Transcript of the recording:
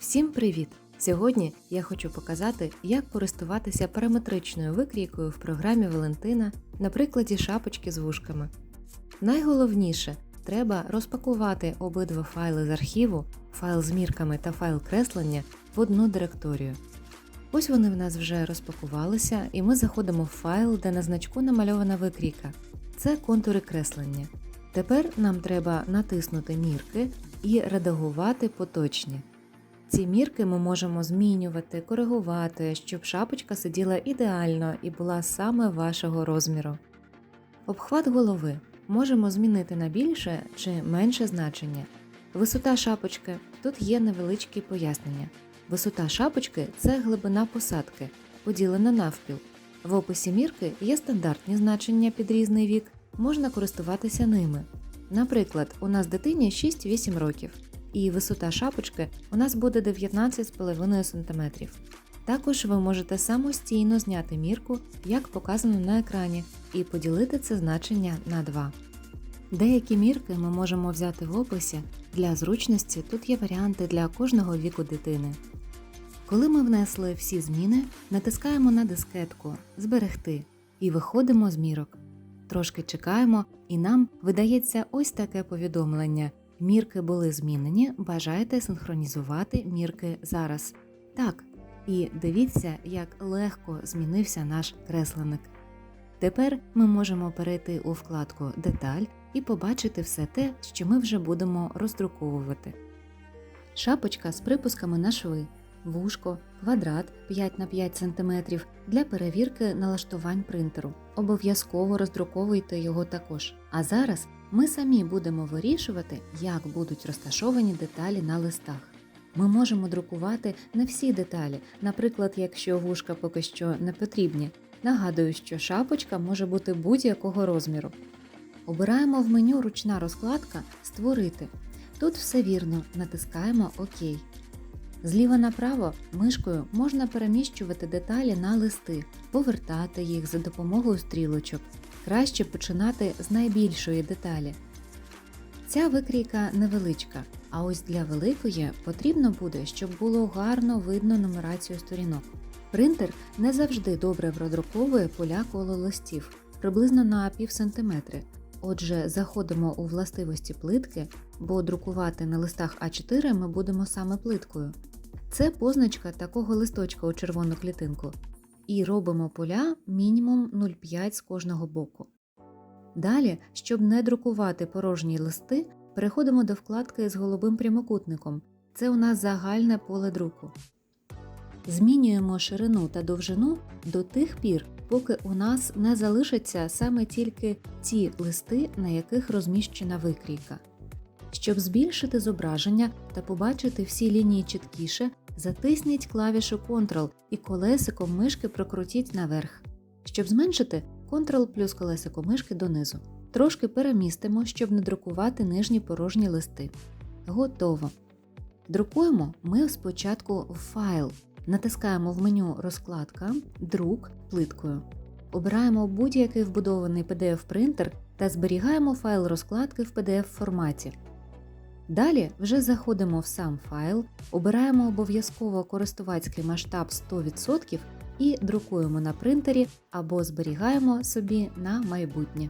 Всім привіт! Сьогодні я хочу показати, як користуватися параметричною викрійкою в програмі Валентина на прикладі шапочки з вушками. Найголовніше треба розпакувати обидва файли з архіву, файл з мірками та файл креслення в одну директорію. Ось вони в нас вже розпакувалися, і ми заходимо в файл, де на значку намальована викрійка. Це контури креслення. Тепер нам треба натиснути мірки і редагувати поточні. Ці мірки ми можемо змінювати, коригувати, щоб шапочка сиділа ідеально і була саме вашого розміру. Обхват голови можемо змінити на більше чи менше значення. Висота шапочки тут є невеличкі пояснення. Висота шапочки це глибина посадки, поділена навпіл. В описі мірки є стандартні значення під різний вік, можна користуватися ними. Наприклад, у нас дитині 6-8 років, і висота шапочки у нас буде 19,5 см. Також ви можете самостійно зняти мірку, як показано на екрані, і поділити це значення на 2. Деякі мірки ми можемо взяти в описі. Для зручності тут є варіанти для кожного віку дитини. Коли ми внесли всі зміни, натискаємо на дискетку Зберегти і виходимо з мірок. Трошки чекаємо, і нам видається ось таке повідомлення. Мірки були змінені, бажаєте синхронізувати мірки зараз. Так, і дивіться, як легко змінився наш кресленик. Тепер ми можемо перейти у вкладку Деталь і побачити все те, що ми вже будемо роздруковувати. Шапочка з припусками на шви, вушко, квадрат 5 на 5 см для перевірки налаштувань принтеру. Обов'язково роздруковуйте його також. А зараз ми самі будемо вирішувати, як будуть розташовані деталі на листах. Ми можемо друкувати не всі деталі, наприклад, якщо вушка поки що не потрібні. Нагадую, що шапочка може бути будь-якого розміру. Обираємо в меню Ручна розкладка Створити. Тут все вірно, натискаємо ОК. Зліва направо мишкою можна переміщувати деталі на листи, повертати їх за допомогою стрілочок. Краще починати з найбільшої деталі. Ця викрійка невеличка, а ось для великої потрібно буде, щоб було гарно видно нумерацію сторінок. Принтер не завжди добре продруковує поля коло листів, приблизно на пів сантиметри. Отже, заходимо у властивості плитки, бо друкувати на листах А4 ми будемо саме плиткою. Це позначка такого листочка у червону клітинку. І робимо поля мінімум 0,5 з кожного боку. Далі, щоб не друкувати порожні листи, переходимо до вкладки з голубим прямокутником. Це у нас загальне поле друку. Змінюємо ширину та довжину до тих пір, поки у нас не залишаться саме тільки ті листи, на яких розміщена викрійка. Щоб збільшити зображення та побачити всі лінії чіткіше, затисніть клавішу Ctrl і колесиком мишки прокрутіть наверх. Щоб зменшити, Ctrl плюс колесико мишки донизу. Трошки перемістимо, щоб не друкувати нижні порожні листи. Готово. Друкуємо ми спочатку в файл. Натискаємо в меню Розкладка, Друк плиткою. Обираємо будь-який вбудований PDF-принтер та зберігаємо файл розкладки в PDF форматі. Далі вже заходимо в сам файл, обираємо обов'язково користувацький масштаб 100% і друкуємо на принтері або зберігаємо собі на майбутнє.